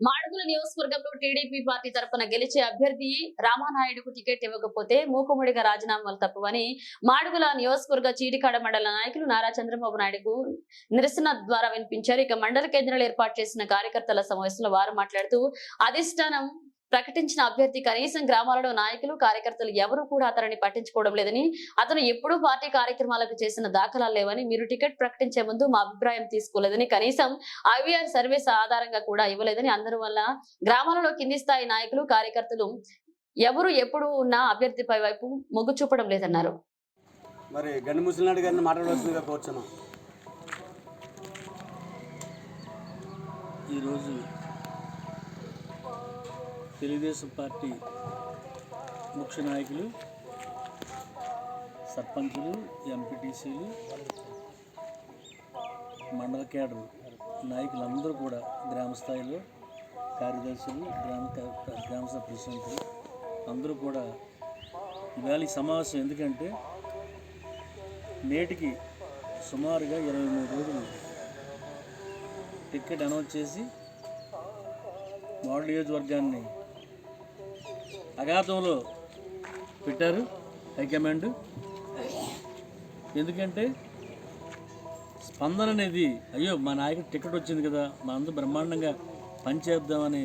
మాడుగుల నియోజకవర్గంలో TDP party తరఫున గెలిచే అభ్యర్థి రామానాయుడుకు టికెట్ ఇవ్వకపోతే మూకుముడిగా రాజీనామాలు తప్పవని మాడుగుల నియోజకవర్గ చీడికాడ మండల నాయకులు నారా చంద్రబాబు నాయుడుకు నిరసన ద్వారా వినిపించారు. ఇక మండల కేంద్రాలు ఏర్పాటు చేసిన కార్యకర్తల సమావేశంలో వారు మాట్లాడుతూ అధిష్టానం ప్రకటించిన అభ్యర్థి కనీసం గ్రామాలలో నాయకులు కార్యకర్తలు ఎవరూ కూడా అతనిని పట్టించుకోవడం లేదని అతను ఎప్పుడూ పార్టీ కార్యక్రమాలకు చేసిన దాఖలాలు లేవని మీరు టికెట్ ప్రకటించే ముందు మా అభిప్రాయం తీసుకోలేదని కనీసం ఐవీఆర్ సర్వీస్ ఆధారంగా కూడా ఇవ్వలేదని అందరి వల్ల గ్రామాలలో కింది స్థాయి నాయకులు కార్యకర్తలు ఎవరు ఎప్పుడు ఉన్న అభ్యర్థిపై వైపు మొగ్గు చూపడం లేదన్నారు. మరి గండి ముసలినాడు గారిని మాట్లాడవలసిందిగా కోరుచున్నాం. ఈరోజు తెలుగుదేశం పార్టీ ముఖ్య నాయకులు సర్పంచులు ఎంపీటీసీలు మండల కేడర్ నాయకులందరూ కూడా గ్రామ స్థాయిలో కార్యదర్శులు గ్రామ గ్రామ సభ ప్రెసిడెంట్లు అందరూ కూడా ఇవాళ సమావేశం ఎందుకంటే నేటికి సుమారుగా ఇరవై మూడు రోజులు టికెట్ అనౌన్స్ చేసి మోడల్ నియోజకవర్గాన్ని అఘాతంలో పెట్టారు హైకమాండ్. ఎందుకంటే స్పందన అనేది అయ్యో మా నాయకుడు టికెట్ వచ్చింది కదా మా అందరూ బ్రహ్మాండంగా పనిచేద్దామని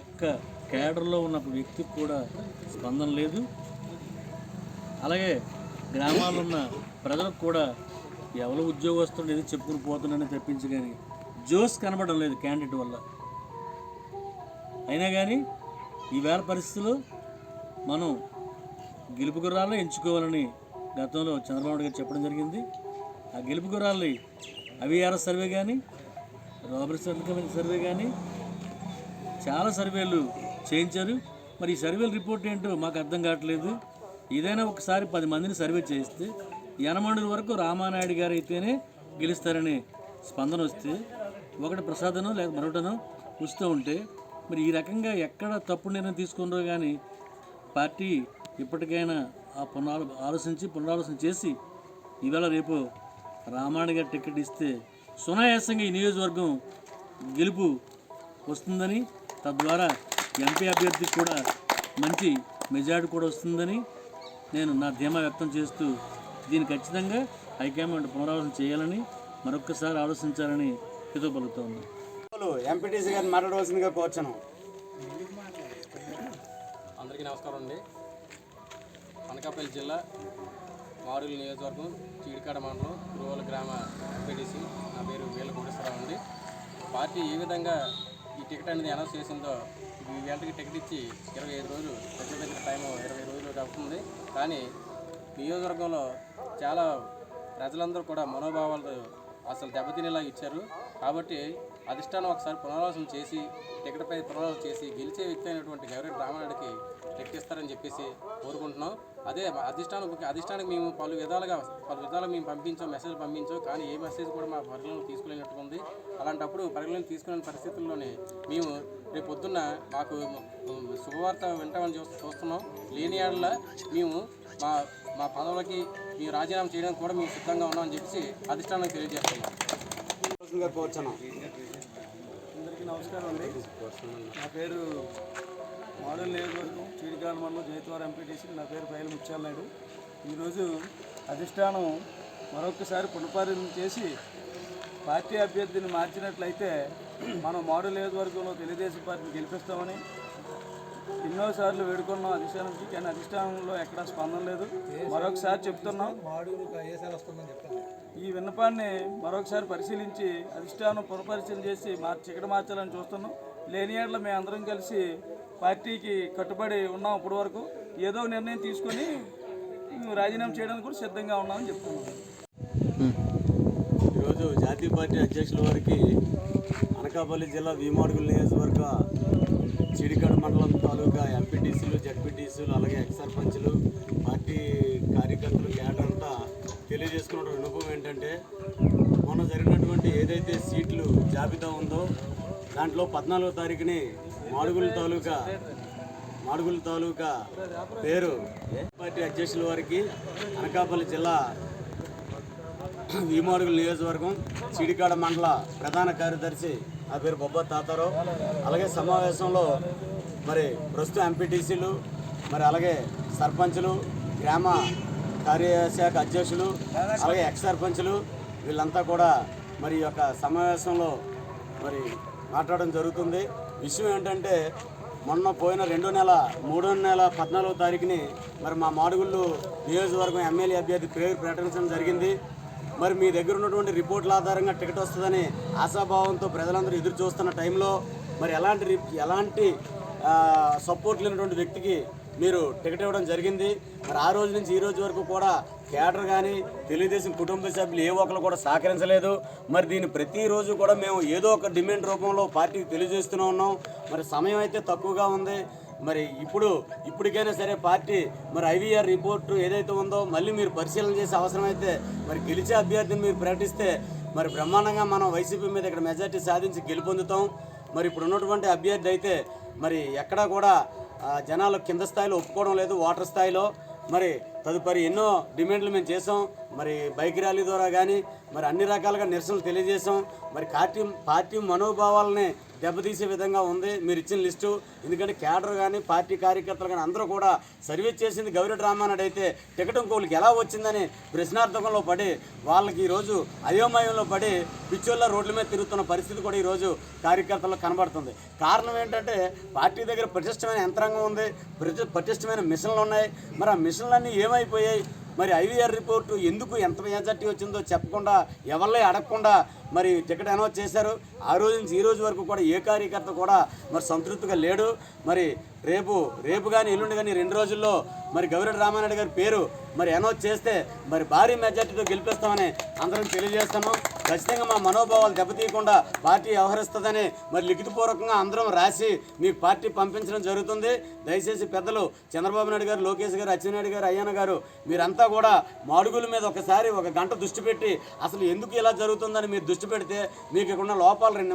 ఒక్క కేడర్లో ఉన్న వ్యక్తికి కూడా స్పందన లేదు. అలాగే గ్రామాల్లో ఉన్న ప్రజలకు కూడా ఎవరు ఉద్యోగస్తులు ఏదో చెప్పుకుని పోతున్నారని తప్పించి కానీ జోస్ కనబడడం లేదు క్యాండిడేట్ వల్ల. అయినా కానీ ఈవేళ పరిస్థితులు మనం గెలుపు గుర్రాలను ఎంచుకోవాలని గతంలో చంద్రబాబు గారు చెప్పడం జరిగింది. ఆ గెలుపు గుర్రాలని అవిఆర్ సర్వే కానీ రాబర్ట్ సర్వే కానీ చాలా సర్వేలు చేయించారు. మరి ఈ సర్వేల రిపోర్ట్ ఏంటో మాకు అర్థం కావట్లేదు. ఏదైనా ఒకసారి పది మందిని సర్వే చేస్తే యనమండుల వరకు రామానాయుడు గారు అయితేనే గెలుస్తారనే స్పందన వస్తే ఒకటి ప్రసాదనో లేక మరొకటనో వస్తూ ఉంటే మరి ఈ రకంగా ఎక్కడ తప్పుడు నిర్ణయం తీసుకున్నారో కానీ పార్టీ ఇప్పటికైనా ఆ పునరాలో ఆలోచించి పునరాలోచన చేసి ఈవేళ రేపు రామాయణ గారి టికెట్ ఇస్తే సునాయాసంగా ఈ నియోజకవర్గం గెలుపు వస్తుందని తద్వారా ఎంపీ అభ్యర్థికి కూడా మంచి మెజార్టీ కూడా వస్తుందని నేను నా ధీమా వ్యక్తం చేస్తూ దీన్ని ఖచ్చితంగా హైకమాండ్ పునరాలోచన చేయాలని మరొక్కసారి ఆలోచించాలని హితో పలుకుతా ఉన్నాను ఎంపీటీసీ గారిని మాట్లాడవలసిందిగా కోరుచున్నాం. అందరికీ నమస్కారం అండి. అనకాపల్లి జిల్లా మారుల నియోజకవర్గం చీడికాడ మండలం గురువుల గ్రామ ఎంపీటీసీ నా పేరు వీళ్ళ కోటేశ్వరరావు అండి. పార్టీ ఏ విధంగా ఈ టికెట్ అనేది అనౌన్స్ చేసిందో ఈ గంటకి టికెట్ ఇచ్చి ఇరవై ఐదు రోజులు దగ్గర టైం ఇరవై రోజులు అవుతుంది. కానీ నియోజకవర్గంలో చాలా ప్రజలందరూ కూడా మనోభావాలు అసలు దెబ్బతినేలా ఇచ్చారు. కాబట్టి అధిష్టానం ఒకసారి పునరాలోచన చేసి టికెట్పై పునరాలోచన చేసి గెలిచే వ్యక్తి అయినటువంటి గౌరవ రామారెడ్డికి టికెట్ ఇస్తారని చెప్పేసి కోరుకుంటున్నాం. అదే అధిష్టానం అధిష్టానికి మేము పలు విధాలుగా పలు విధాలుగా మేము పంపించాం మెసేజ్ పంపించాం కానీ ఏ మెసేజ్ కూడా మా పరిగణలో తీసుకోలేనట్టుగా ఉంది. అలాంటప్పుడు పరిగణలో తీసుకునే పరిస్థితుల్లోనే మేము రేపు పొద్దున్న మాకు శుభవార్త వింటామని చూ చూస్తున్నాం. లేని ఏడల మేము మా మా పదవులకి మేము రాజీనామా చేయడానికి కూడా మేము సిద్ధంగా ఉన్నామని చెప్పేసి అధిష్టానం తెలియజేస్తున్నాం. కోరుచున్నాం నమస్కారం అండి. నా పేరు మోడల్ నియోజకవర్గం చీడికాల మండలం జైతవారం ఎంపీటీసీ. నా పేరు పైల ముత్యాల నాయుడు ఈరోజు అధిష్టానం మరొకసారి పునఃపరిశీలన చేసి పార్టీ అభ్యర్థిని మార్చినట్లయితే మనం మోడల్ నియోజకవర్గంలో తెలుగుదేశం పార్టీని గెలిపిస్తామని ఎన్నోసార్లు వేడుకున్నాం అధిష్టానంకి కానీ అధిష్టానంలో ఎక్కడా స్పందన లేదు. మరొకసారి చెప్తున్నాం. ఈ విన్నపాన్ని మరొకసారి పరిశీలించి అధిష్టానం పునఃపరిశీలన చేసి మార్చి ఇక్కడ మార్చాలని చూస్తున్నాం. లేని ఏళ్ళ మేము అందరం కలిసి పార్టీకి కట్టుబడి ఉన్నాం ఇప్పటి వరకు. ఏదో నిర్ణయం తీసుకొని రాజీనామా చేయడానికి కూడా సిద్ధంగా ఉన్నామని చెప్తున్నాం. ఈరోజు జాతీయ పార్టీ అధ్యక్షుల వారికి అనకాపల్లి జిల్లా భీమాడుగుల నియోజకవర్గ ఎంపీటీసీలు జడ్పీటీసీలు అలాగే ఎక్స్ సర్పంచ్లు పార్టీ కార్యకర్తలు కేడర్ అంతా తెలియజేసుకున్న వినపం ఏంటంటే మొన్న జరిగినటువంటి ఏదైతే సీట్లు జాబితా ఉందో దాంట్లో పద్నాలుగో తారీఖుని మాడుగుల తాలూకా మాడుగుల తాలూకా పేరు పార్టీ అధ్యక్షుల వారికి అనకాపల్లి జిల్లా భీమాడుగుల నియోజకవర్గం చిడికాడ మండల ప్రధాన కార్యదర్శి నా పేరు బొబ్బ తాతారావు. అలాగే సమావేశంలో మరి ప్రస్తుతం ఎంపీటీసీలు మరి అలాగే సర్పంచులు గ్రామ కార్యశాఖ అధ్యక్షులు అలాగే ఎక్స్ సర్పంచులు వీళ్ళంతా కూడా మరి ఈ యొక్క సమావేశంలో మరి మాట్లాడడం జరుగుతుంది. విషయం ఏంటంటే మొన్న పోయిన రెండో నెల మూడో నెల పద్నాలుగో తారీఖుని మరి మా మాడుగుళ్ళు నియోజకవర్గం ఎమ్మెల్యే అభ్యర్థి పేరు ప్రకటించడం జరిగింది. మరి మీ దగ్గర ఉన్నటువంటి రిపోర్ట్ల ఆధారంగా టికెట్ వస్తుందని ఆశాభావంతో ప్రజలందరూ ఎదురు చూస్తున్న టైంలో మరి ఎలాంటి రి- ఎలాంటి సపోర్ట్ లేనటువంటి వ్యక్తికి మీరు టికెట్ ఇవ్వడం జరిగింది. మరి ఆ రోజు నుంచి ఈ రోజు వరకు కూడా కేడర్ కానీ తెలుగుదేశం కుటుంబ సభ్యులు ఏ ఒక్కరు కూడా సహకరించలేదు. మరి దీన్ని ప్రతిరోజు కూడా మేము ఏదో ఒక డిమాండ్ రూపంలో పార్టీకి తెలియజేస్తూనే ఉన్నాం. మరి సమయం అయితే తక్కువగా ఉంది. మరి ఇప్పుడు ఇప్పటికైనా సరే పార్టీ మరి ఐవీఆర్ రిపోర్టు ఏదైతే ఉందో మళ్ళీ మీరు పరిశీలన చేసే అవసరమైతే మరి గెలిచే అభ్యర్థిని మీరు ప్రకటిస్తే మరి బ్రహ్మాండంగా మనం వైసీపీ మీద ఇక్కడ మెజార్టీ సాధించి గెలుపొందుతాం. మరి ఇప్పుడు ఉన్నటువంటి అభ్యర్థి అయితే మరి ఎక్కడా కూడా జనాలు కింద స్థాయిలో ఒప్పుకోవడం లేదు వాటర్ స్థాయిలో. మరి తదుపరి ఎన్నో డిమాండ్లు మేము చేసాం మరి బైక్ ర్యాలీ ద్వారా కానీ మరి అన్ని రకాలుగా నిరసనలు తెలియజేశాం. మరి పార్టీ పార్టీ మనోభావాలని దెబ్బతీసే విధంగా ఉంది. మీరు ఇచ్చిన లిస్టు. ఎందుకంటే కేడర్ కానీ పార్టీ కార్యకర్తలు కానీ అందరూ కూడా సర్వే చేసింది గౌరీ రామానాయుడు అయితే టికెట్ ఇంకోళ్ళకి ఎలా వచ్చిందని ప్రశ్నార్థకంలో పడి వాళ్ళకి ఈరోజు అయోమయంలో పడి పిచ్చోళ్ళ రోడ్ల మీద తిరుగుతున్న పరిస్థితి కూడా ఈరోజు కార్యకర్తల్లో కనబడుతుంది. కారణం ఏంటంటే పార్టీ దగ్గర పటిష్టమైన యంత్రాంగం ఉంది. ప్రతి పటిష్టమైన మిషన్లు ఉన్నాయి. మరి ఆ మిషన్లన్నీ ఏమైపోయాయి? మరి ఐవీఆర్ రిపోర్టు ఎందుకు ఎంత మెజార్టీ వచ్చిందో చెప్పకుండా ఎవరిలో అడగకుండా మరి టికెట్ అనౌన్స్ చేశారు. ఆ రోజు నుంచి ఈ రోజు వరకు కూడా ఏ కార్యకర్త కూడా మరి సంతృప్తిగా లేడు. మరి రేపు రేపు కానీ ఎల్లుండి కానీ రెండు రోజుల్లో మరి గౌరెడ్డి రామారెడ్డి గారి పేరు మరి అనౌన్స్ చేస్తే మరి భారీ మెజార్టీతో గెలిపిస్తామని అందరం తెలియజేస్తాము ఖచ్చితంగా మా మనోభావాలు దెబ్బతీయకుండా పార్టీ వ్యవహరిస్తుందని మరి లిఖితపూర్వకంగా అందరం రాసి మీకు పార్టీ పంపించడం జరుగుతుంది. దయచేసి పెద్దలు చంద్రబాబు నాయుడు గారు లోకేష్ గారు అచ్చెన్నాయుడు గారు అయ్యన్న గారు మీరంతా కూడా మాడుగుల మీద ఒకసారి ఒక గంట దృష్టి పెట్టి అసలు ఎందుకు ఇలా జరుగుతుందని మీరు దృష్టి పెడితే మీకు ఇక్కడ ఉన్న లోపాలు రెండు